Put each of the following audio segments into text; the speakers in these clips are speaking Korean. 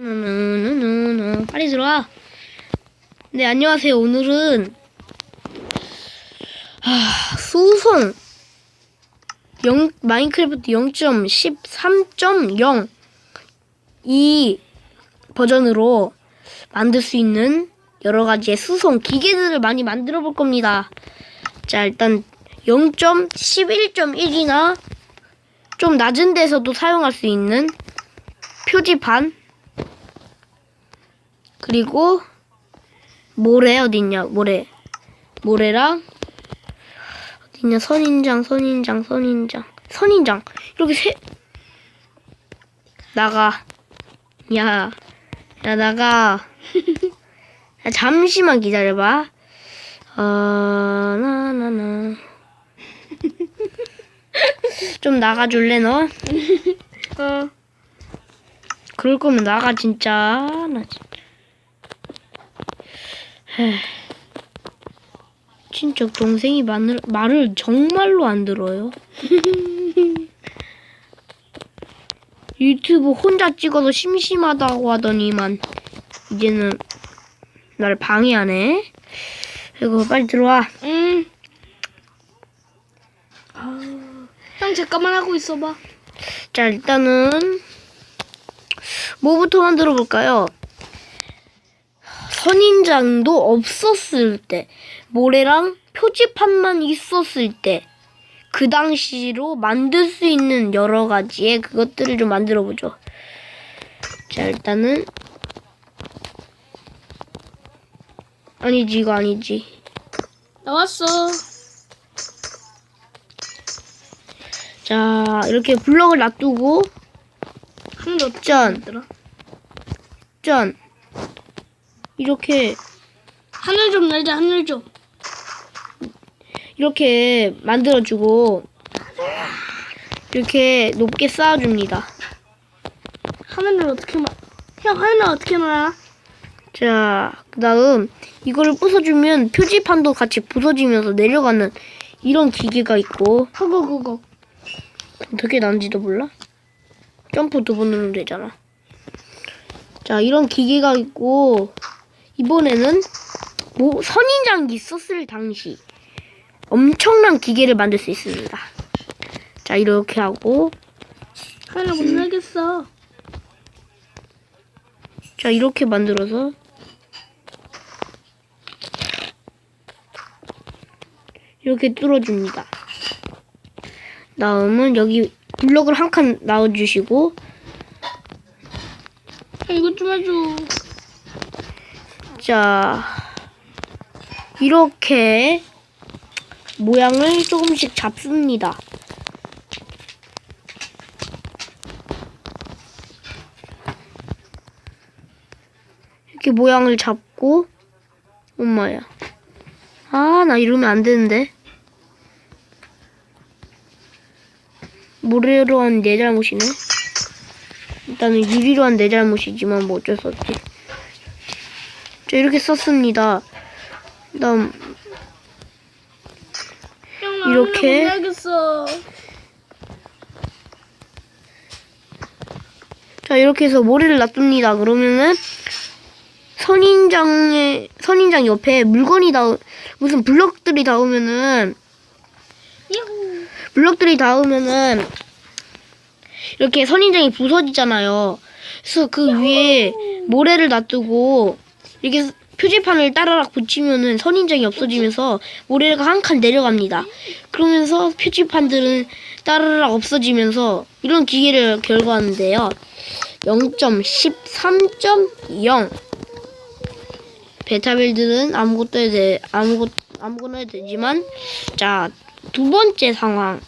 누누누누 빨리 들어와. 네 안녕하세요. 오늘은 아, 수송 0 마인크래프트 0.13.0 이 버전으로 만들 수 있는 여러 가지의 수송 기계들을 많이 만들어 볼 겁니다. 자 일단 0.11.1이나 좀 낮은 데서도 사용할 수 있는 표지판 그리고 모래 어딨냐? 모래. 모래랑 어딨냐? 선인장 선인장 선인장. 선인장. 이렇게 세 나가. 야, 야 나가. 야, 잠시만 기다려봐. 어 나나나. 좀 나가줄래 너? 어. 그럴 거면 나가 진짜. 나 진짜. 진짜 동생이 말을, 말을 정말로 안 들어요 유튜브 혼자 찍어서 심심하다고 하더니만 이제는 날 방해하네 이거 빨리 들어와 음. 아, 형 잠깐만 하고 있어봐. 자 일단은 뭐부터 만들어 볼까요? 선인장도 없었을 때 모래랑 표지판만 있었을 때 그 당시로 만들 수 있는 여러 가지의 그것들을 좀 만들어 보죠. 자 일단은 아니지 이거 아니지. 나왔어. 자 이렇게 블럭을 놔두고 짠. 만들어? 짠 이렇게 하늘 좀 날자 하늘 좀. 이렇게 만들어주고 이렇게 높게 쌓아줍니다. 하늘을 어떻게 마? 형 하늘 어떻게 날아? 자, 그다음 이거를 부숴주면 표지판도 같이 부서지면서 내려가는 이런 기계가 있고 그거 그거. 어떻게 나는지도 몰라? 점프 두 번 누르면 되잖아. 자, 이런 기계가 있고 이번에는 뭐 선인장이 있었을 당시 엄청난 기계를 만들 수 있습니다. 자, 이렇게 하고 하늘 못 날겠어. 자 이렇게 만들어서 이렇게 뚫어줍니다. 다음은 여기 블럭을 한 칸 넣어주시고 형 이것 좀 해줘. 자 이렇게 모양을 조금씩 잡습니다. 이렇게 모양을 잡고 엄마야. 아, 나 이러면 안 되는데. 모래로 한 내 잘못이네. 일단은 유리로 한 내 잘못이지만 뭐 어쩔 수 없지. 자, 이렇게 썼습니다. 그다음 이렇게. 자 이렇게 해서 모래를 놔둡니다. 그러면은 선인장에 선인장 옆에 물건이 닿 무슨 블럭들이 닿으면은. 블럭들이 닿으면은 이렇게 선인장이 부서지잖아요. 그래서 그 위에 모래를 놔두고 이렇게 표지판을 따라락 붙이면은 선인장이 없어지면서 모래가 한 칸 내려갑니다. 그러면서 표지판들은 따라락 없어지면서 이런 기계를 결과하는데요. 0.13.0 베타빌드는 아무것도 해도 돼, 아무것 아무거나 해도 되지만 자 두 번째 상황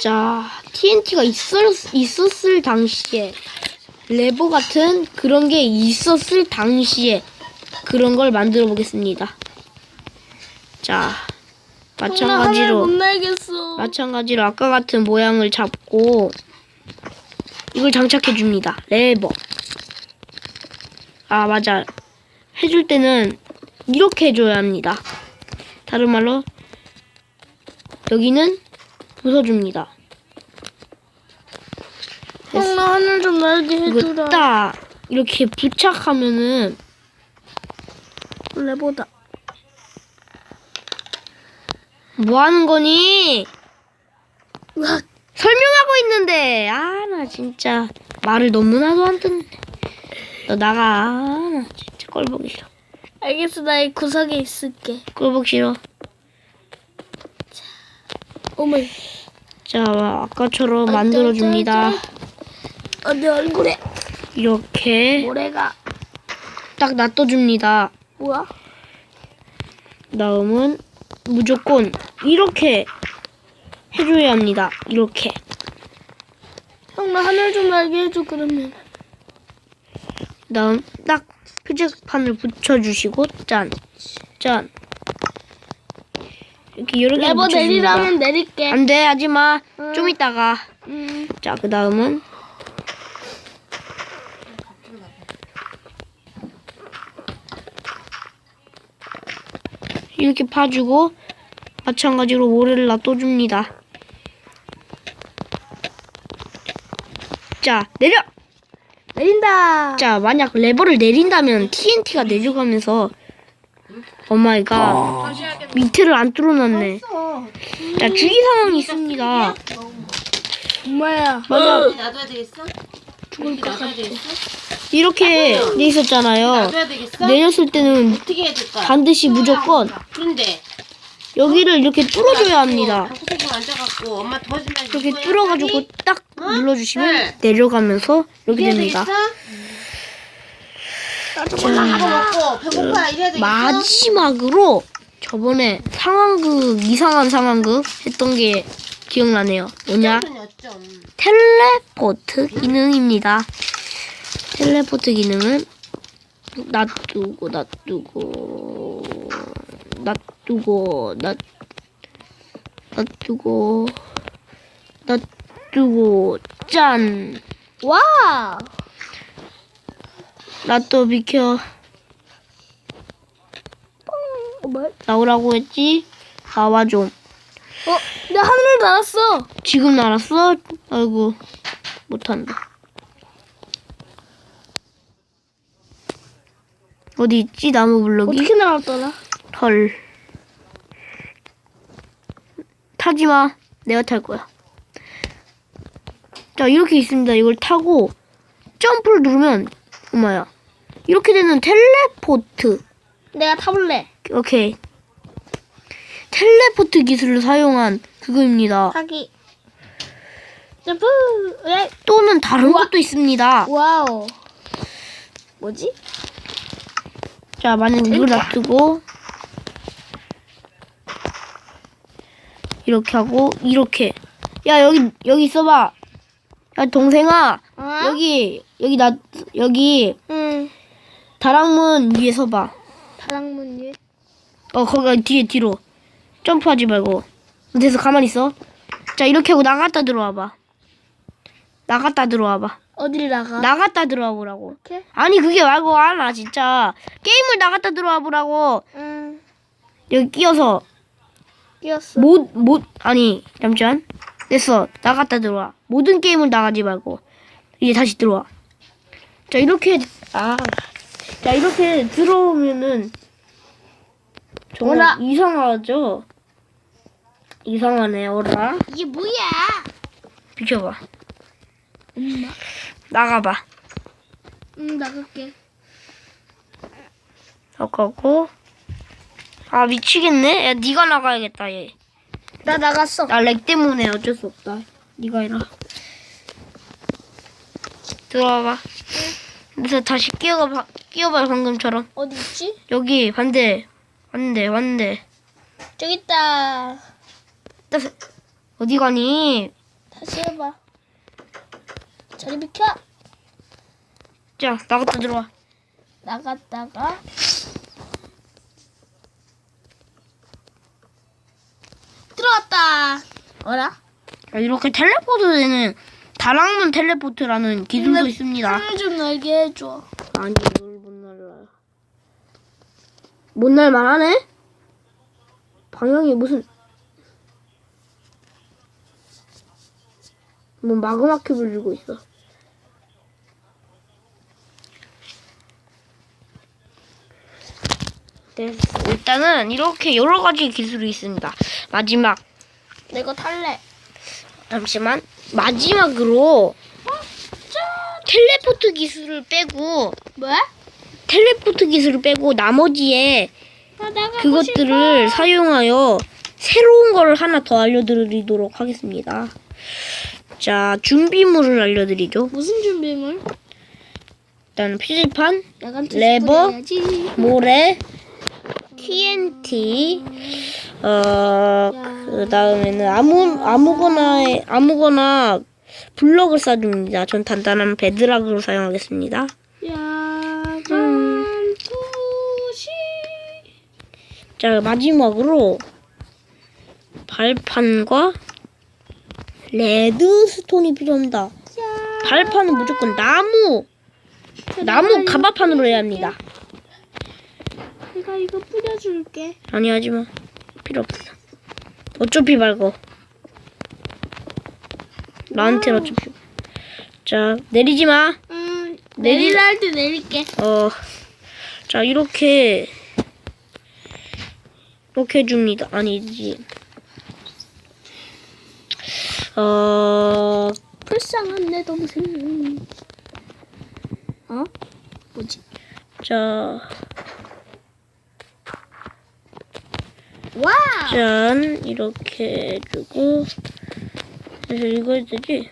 자 TNT가 있었, 있었을 당시에 레버 같은 그런 게 있었을 당시에 그런 걸 만들어 보겠습니다. 자 마찬가지로. 마찬가지로 아까 같은 모양을 잡고 이걸 장착해 줍니다. 레버. 아 맞아. 해줄 때는 이렇게 해줘야 합니다. 다른 말로 여기는 부숴줍니다. 형, 나 하늘 좀 날게 해주라. 딱 이렇게 부착하면은 레보다. 뭐 하는 거니? 으악. 설명하고 있는데 아 나 진짜 말을 너무나도 안 듣는데 너 나가 아, 나 진짜 꼴보기 싫어 알겠어, 나 이 구석에 있을게. 꼴보기 싫어 어머. 자 아까처럼 만들어줍니다 어, 내 얼굴에 이렇게 모래가 딱 놔둬줍니다 뭐야? 다음은 무조건 이렇게 해줘야 합니다 이렇게 형, 나 하늘 좀 날게 해줘, 그러면. 다음 딱 표지판을 붙여주시고 짠 짠. 이렇게 여러 개 레버 붙여줍니다. 내리라면 내릴게. 안 돼 하지마 응. 좀 이따가 음. 자 그 다음은 이렇게 파주고 마찬가지로 모래를 놔둬줍니다. 자 내려! 내린다. 자 만약 레버를 내린다면 TNT가 내려가면서 오마이갓. 밑에를 안 뚫어놨네. 자 주의 사항이 있습니다. 엄마야. 만약 놔둬야 되겠어? 죽을 것 같아. 이렇게 돼 있었잖아요 놔둬야 되겠어? 내렸을 때는 어떻게 해야 될까? 반드시 무조건 그런데 여기를 이렇게 뚫어줘야 합니다. 방구석에 앉아갖고 엄마 도와주면 이렇게 뚫어가지고? 딱 어? 눌러주시면 네. 내려가면서 이렇게 이래야 됩니다. 되겠어? 나도 이거 먹고 배고파 이래야 되겠어? 마지막으로 저번에 상황극 이상한 상황극 했던 게 기억나네요. 뭐냐? 텔레포트 기능입니다. 텔레포트 기능은 놔두고 놔두고 놔두고 놔 놔두고 놔두고 짠! 와. 놔둬 비켜. 어, 뭐야? 나오라고 했지? 나와 좀. 어, 나 하늘 날았어. 지금 날았어? 아이고 못한다 어디 있지 나무 블럭이 어떻게 날았더라? 헐. 타지 마. 내가 탈 거야. 자, 이렇게 있습니다. 이걸 타고 점프를 누르면 엄마야. 이렇게 되는 텔레포트. 내가 타볼래. 오케이. 텔레포트 기술을 사용한 그거입니다. 타기. 점프. 예. 또는 다른 우와. 것도 있습니다. 와우. 뭐지? 자, 만약 이걸 놔두고 이렇게 하고 이렇게. 야, 여기 여기 있어 봐. 야, 동생아. 어? 여기 여기 나 여기 응. 다락문 위에 서봐. 다락문 위에. 어 거기 뒤에 뒤로 점프하지 말고. 돼서 가만히 있어. 자 이렇게 하고 나갔다 들어와 봐. 나갔다 들어와 봐. 어디를 나가? 나갔다 들어와 보라고. 이렇게? 아니 그게 말고 아나 진짜 게임을 나갔다 들어와 보라고. 응. 여기 끼어서 끼었어. 못 못 아니 잠시만 됐어 나갔다 들어와. 모든 게임을 나가지 말고 이제 다시 들어와. 자 이렇게 아. 자 이렇게 들어오면은 정말 어라. 이상하죠? 이상하네 어라 이게 뭐야? 비켜봐 엄마. 나가봐. 응, 나갈게. 나가고. 아 미치겠네. 야 네가 나가야겠다 나 나갔어. 얘나 렉 때문에 어쩔 수 없다. 네가 해라. 들어와봐. 그래서 다시 끼어가 끼어봐 방금처럼. 어디 있지? 여기 반대. 반대 반대. 저기 있다. 어디 가니? 다시 해봐. 저리 비켜. 자 나갔다 들어와 나갔다가 들어왔다. 어라? 자, 이렇게 텔레포트 되는 다락문 텔레포트라는 기술도 근데 있습니다 좀 날게 해줘. 아니 이걸 못 날라요 못 날만 하네 방향이 무슨 뭐 마그마 큐브를 들고 있어. 됐어. 일단은 이렇게 여러 가지 기술이 있습니다. 마지막 내거 탈래. 잠시만. 마지막으로 텔레포트 기술을 빼고 뭐야? 텔레포트 기술을 빼고 나머지에 그것들을 싶어. 사용하여 새로운 걸 하나 더 알려드리도록 하겠습니다. 자 준비물을 알려드리죠. 무슨 준비물? 일단 표지판, 레버? 모래, TNT, 어, 그 다음에는 아무, 아무거나, 아무거나 블럭을 쏴줍니다. 전 단단한 베드락으로 사용하겠습니다. 음. 자, 마지막으로 발판과 레드스톤이 필요합니다. 발판은 무조건 나무, 나무 가마판으로 해야 합니다. 내가 이거 뿌려줄게. 아니, 하지 마. 필요 없어. 어차피 말고. 나한테는 어차피. 자, 내리지 마. 응. 내리- 내리라 할 때 내릴게. 어, 자, 이렇게, 이렇게 해줍니다. 아니지. 어, 불쌍한 내 동생. 어? 뭐지? 자, 와! 짠, 이렇게 해주고, 그래서 이거 해야 되지?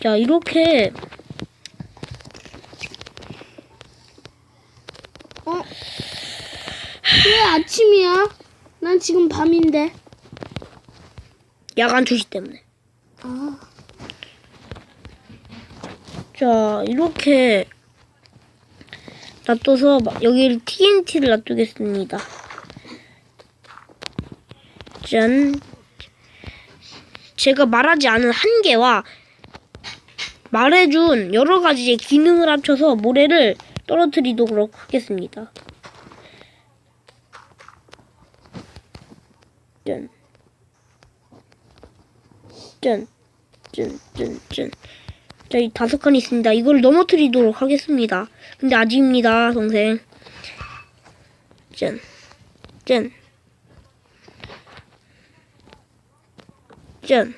자, 이렇게, 어? 왜 아침이야? 난 지금 밤인데. 야간 투시 때문에. 아. 자, 이렇게 놔둬서 마- 여기를 TNT를 놔두겠습니다. 짠. 제가 말하지 않은 한계와 말해준 여러 가지의 기능을 합쳐서 모래를 떨어뜨리도록 하겠습니다. 짠. 짠. 짠, 짠, 짠. 자, 이 다섯 칸이 있습니다. 이걸 넘어뜨리도록 하겠습니다. 근데 아직입니다, 동생. 짠. 짠. 짠.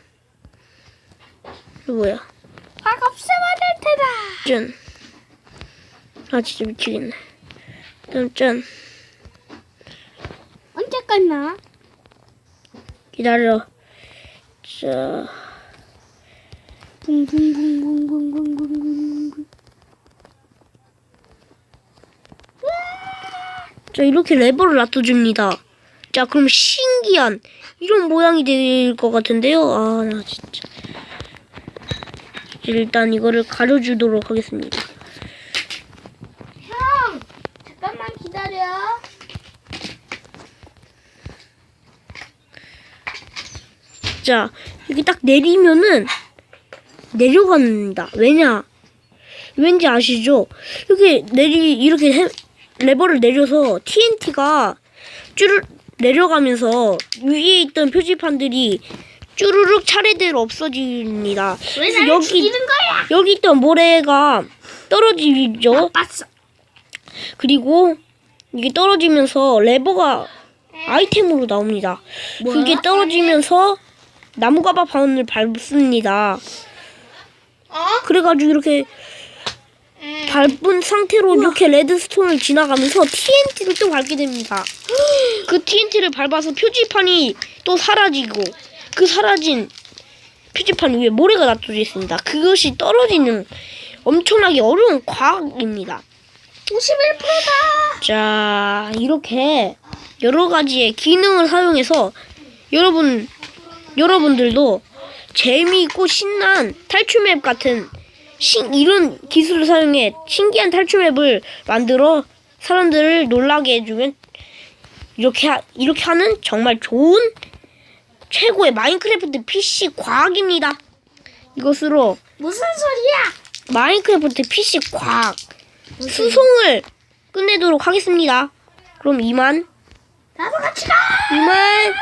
이거 뭐야? 악 없애버릴 테다. 짠. 아, 진짜 미치겠네. 짠, 짠. 언제 끝나? 기다려. 자. 자, 이렇게 레버를 놔둬줍니다. 자, 그럼 신기한 이런 모양이 될 것 같은데요. 아, 나 진짜. 일단 이거를 가려주도록 하겠습니다. 형, 잠깐만 기다려. 자, 여기 딱 내리면은 내려갑니다. 왜냐? 왠지 아시죠? 이렇게 내리 이렇게 해- 레버를 내려서 TNT가 쭈르 내려가면서 위에 있던 표지판들이 쭈르륵 차례대로 없어집니다. 왜 그래서 날 여기? 여기 있던 모래가 떨어지죠. 나빴어. 그리고 이게 떨어지면서 레버가 아이템으로 나옵니다. 그게 떨어지면서 나무가바 바운을 밟습니다. 어? 그래가지고 이렇게 밟은 상태로 이렇게 레드스톤을 지나가면서 TNT를 또 밟게 됩니다. 그 TNT를 밟아서 표지판이 또 사라지고 그 사라진 표지판 위에 모래가 놔둬져 있습니다. 그것이 떨어지는 엄청나게 어려운 과학입니다. 51%다. 자, 이렇게 여러 가지의 기능을 사용해서 여러분, 여러분들도 재미있고 신난 탈출맵 같은 신, 이런 기술을 사용해 신기한 탈출맵을 만들어 사람들을 놀라게 해주면 이렇게, 하, 이렇게 하는 정말 좋은 최고의 마인크래프트 PC 과학입니다. 이것으로 무슨 소리야? 마인크래프트 PC 과학 수송을 끝내도록 하겠습니다. 그럼 이만 나도 같이 가. 이만